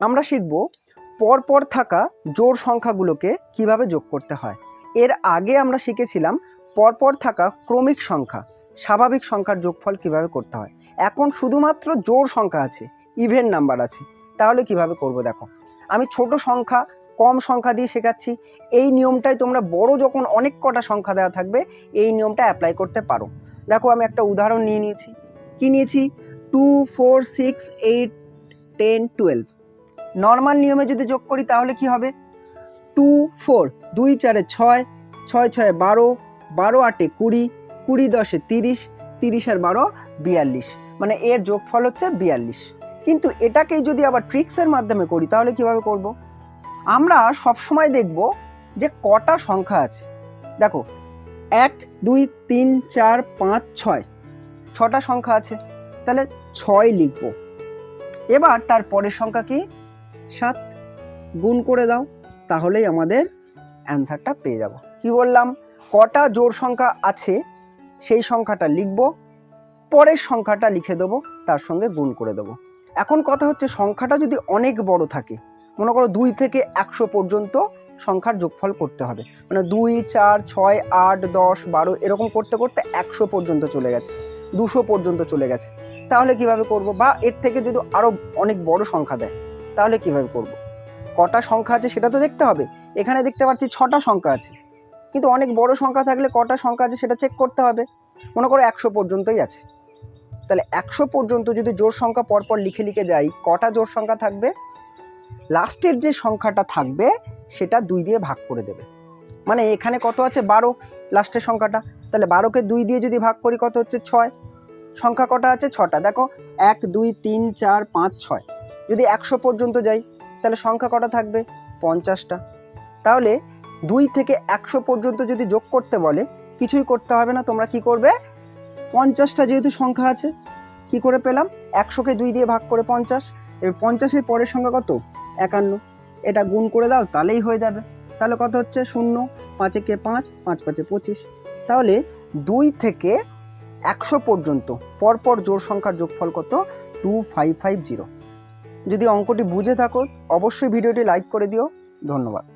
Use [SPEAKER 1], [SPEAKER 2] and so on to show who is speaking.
[SPEAKER 1] আমরা শিখব পরপর থাকা জোড় সংখ্যাগুলোকে কীভাবে যোগ করতে হয়। এর আগে আমরা শিখেছিলাম পরপর থাকা ক্রমিক সংখ্যা, স্বাভাবিক সংখ্যার যোগফল কীভাবে করতে হয়। এখন শুধুমাত্র জোড় সংখ্যা আছে ইভেন নাম্বার আছে। তাহলে কীভাবে করব দেখো? আমি ছোট সংখ্যা, কম সংখ্যা দিয়ে শেখাচ্ছি। এই নিয়মটাই তোমরা বড় যখন অনেক কটা সংখ্যা দেওয়া থাকবে, এই নিয়মটা অ্যাপ্লাই করতে পারো। দেখো আমি একটা উদাহরণ নিয়ে নিয়েছি। কি নিয়েছি? Two four six eight ten twelve normal নিয়মে যদি যোগ করি, তাহলে কি হবে? টু ফোর দুই, চারে ছয় ছয় ছয় বারো বারো, আটে কুড়ি কুড়ি, দশে তিরিশ তিরিশ আর বারো, বিয়াল্লিশ। মানে এর যোগফল হচ্ছে বিয়াল্লিশ। কিন্তু এটাকেই যদি আবার ট্রিক্সের মাধ্যমে করি, তাহলে কীভাবে করব? আমরা সবসময় দেখব যে কটা সংখ্যা আছে। দেখো, এক, দুই, তিন, চার, পাঁচ, ছয়, ছটা সংখ্যা আছে। তাহলে ছয় লিখব। এবার তার পরের সংখ্যা কি? সাত। গুণ করে দাও, তাহলেই আমাদের অ্যান্সারটা পেয়ে যাব। কি বললাম? কটা জোর সংখ্যা আছে, সেই সংখ্যাটা লিখব, পরের সংখ্যাটা লিখে দেবো, তার সঙ্গে গুণ করে দেবো। এখন কথা হচ্ছে, সংখ্যাটা যদি অনেক বড় থাকে, মনে করো দুই থেকে একশো পর্যন্ত সংখ্যার যোগফল করতে হবে। মানে দুই, চার, ছয়, আট, দশ, বারো, এরকম করতে করতে একশো পর্যন্ত চলে গেছে, দুশো পর্যন্ত চলে গেছে। তাহলে কীভাবে করব? বা এর থেকে যদি আরও অনেক বড় সংখ্যা দেয় তাহলে কীভাবে করব? কটা সংখ্যা আছে সেটা তো দেখতে হবে। এখানে দেখতে পাচ্ছি ছটা সংখ্যা আছে। কিন্তু অনেক বড় সংখ্যা থাকলে কটা সংখ্যা আছে সেটা চেক করতে হবে। মনে করো একশো পর্যন্তই আছে। তাহলে একশো পর্যন্ত যদি জোর সংখ্যা পরপর লিখে লিখে যাই, কটা জোর সংখ্যা থাকবে? লাস্টের যে সংখ্যাটা থাকবে, সেটা দুই দিয়ে ভাগ করে দেবে। মানে এখানে কত আছে? বারো লাস্টের সংখ্যাটা। তাহলে বারোকে দুই দিয়ে যদি ভাগ করি, কত হচ্ছে? ছয়। সংখ্যা কটা আছে? ছটা। দেখো, এক, দুই, তিন, চার, পাঁচ, ছয়। যদি একশো পর্যন্ত যাই, তাহলে সংখ্যা কটা থাকবে? পঞ্চাশটা। তাহলে দুই থেকে একশো পর্যন্ত যদি যোগ করতে বলে, কিছুই করতে হবে না, তোমরা কি করবে? পঞ্চাশটা যেহেতু সংখ্যা আছে, কি করে পেলাম? একশোকে দুই দিয়ে ভাগ করে পঞ্চাশ। এবার পঞ্চাশের পরের সংখ্যা কত? একান্ন। এটা গুণ করে দাও, তাহলেই হয়ে যাবে। তাহলে কত হচ্ছে? শূন্য। পাঁচেকে পাঁচ পাঁচ পাঁচে পঁচিশ। তাহলে দুই থেকে একশো পর্যন্ত, পরপর জোর সংখ্যার যোগফল কত? Two five five zero. যদি অঙ্কটি বুঝে থাকো অবশ্যই ভিডিওটি লাইক করে দিও। ধন্যবাদ।